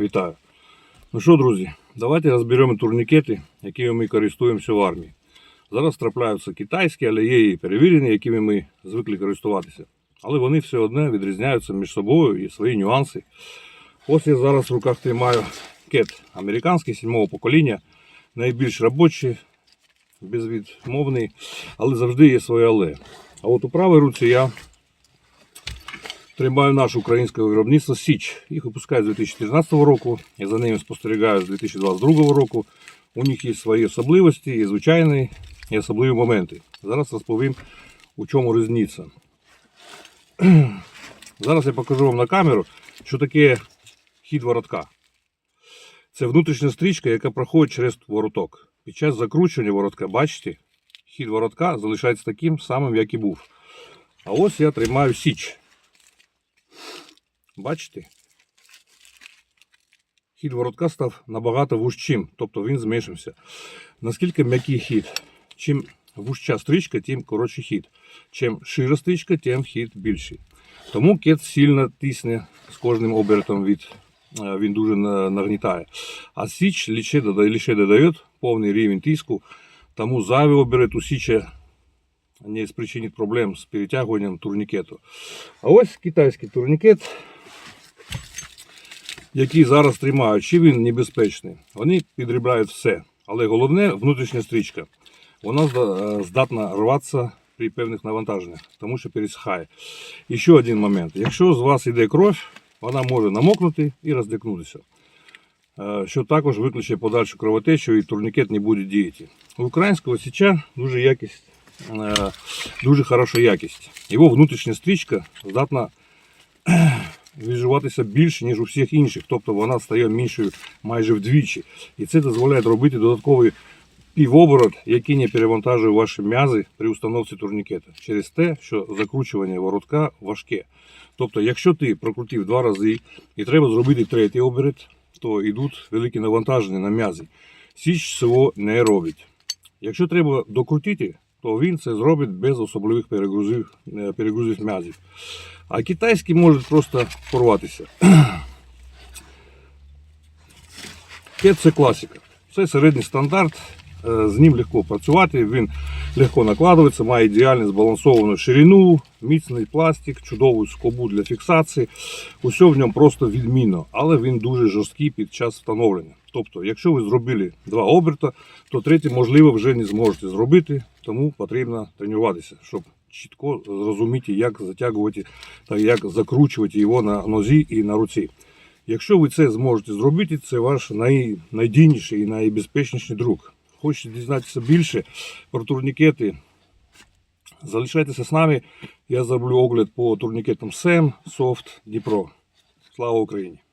Вітаю. Ну що, друзі, давайте розберемо турнікети, якими ми користуємося в армії. Зараз трапляються китайські, але є і перевірені, якими ми звикли користуватися. Але вони все одне відрізняються між собою і свої нюанси. Ось я зараз в руках тримаю кет американський сьомого покоління, найбільш робочий, безвідмовний, але завжди є своє але. А от у правій руці я Тримаю наше українське виробництво Січ. Їх випускають з 2014 року. Я за ними спостерігаю з 2022 року. У них є свої особливості, є звичайні і особливі моменти. Зараз розповім, у чому різниця. Зараз я покажу вам на камеру, що таке хід воротка. Це внутрішня стрічка, яка проходить через вороток. Під час закручування воротка, бачите, хід воротка залишається таким самим, як і був. А ось я тримаю січ. Бачите? Хід воротка став набагато вужчим, тобто він зменшився. Наскільки м'який хід? Чим вужча стрічка, тим коротший хід. Чим шира стрічка, тим хід більший. Тому кет сильно тисне з кожним обертом від, е, він дуже нагнітає. А січ лише додає, повний рівень тиску, тому зайвий оберет у січа не спричинить проблем з перетягуванням турнікету. А ось китайський турнікет, який зараз тримають, чи він небезпечний. Вони підрібляють все. Але головне внутрішня стрічка. Вона е, здатна рватися при певних навантаженнях, тому що пересихає. І ще один момент. Якщо з вас йде кров, вона може намокнути і роздикнутися. Е, Що також викличе подальшу кровотечу і турнікет не буде діяти. У українського січа дуже якість, дуже хороша якість. Його внутрішня стрічка здатна відживатися більше, ніж у всіх інших. Тобто вона стає меншою майже вдвічі. І це дозволяє робити додатковий півоборот, який не перевантажує ваші м'язи при установці турнікета через те, що закручування воротка важке. Тобто, якщо ти прокрутив два рази і треба зробити третій оберет, то йдуть великі навантаження на м'язи. Січ цього не робить. Якщо треба докрутити, то він це зробить без особливих перегрузів, е, перегрузів м'язів. А китайські можуть просто порватися. Це класика. Це середній стандарт. е, З ним легко працювати, він легко накладується, має ідеально збалансовану ширину, міцний пластик, чудову скобу для фіксації. Усе в ньому просто відмінно, але він дуже жорсткий під час встановлення. Тобто, якщо ви зробили два оберта, то третій, можливо, вже не зможете зробити, тому потрібно тренуватися, щоб чітко зрозуміти, як затягувати та як закручувати його на нозі і на руці. Якщо ви це зможете зробити, це ваш най, найдійніший і найбезпечніший друг. Хочете дізнатися більше про турнікети? Залишайтеся з нами. Я зроблю огляд по турнікетам SEM, Soft, Dipro. Слава Україні!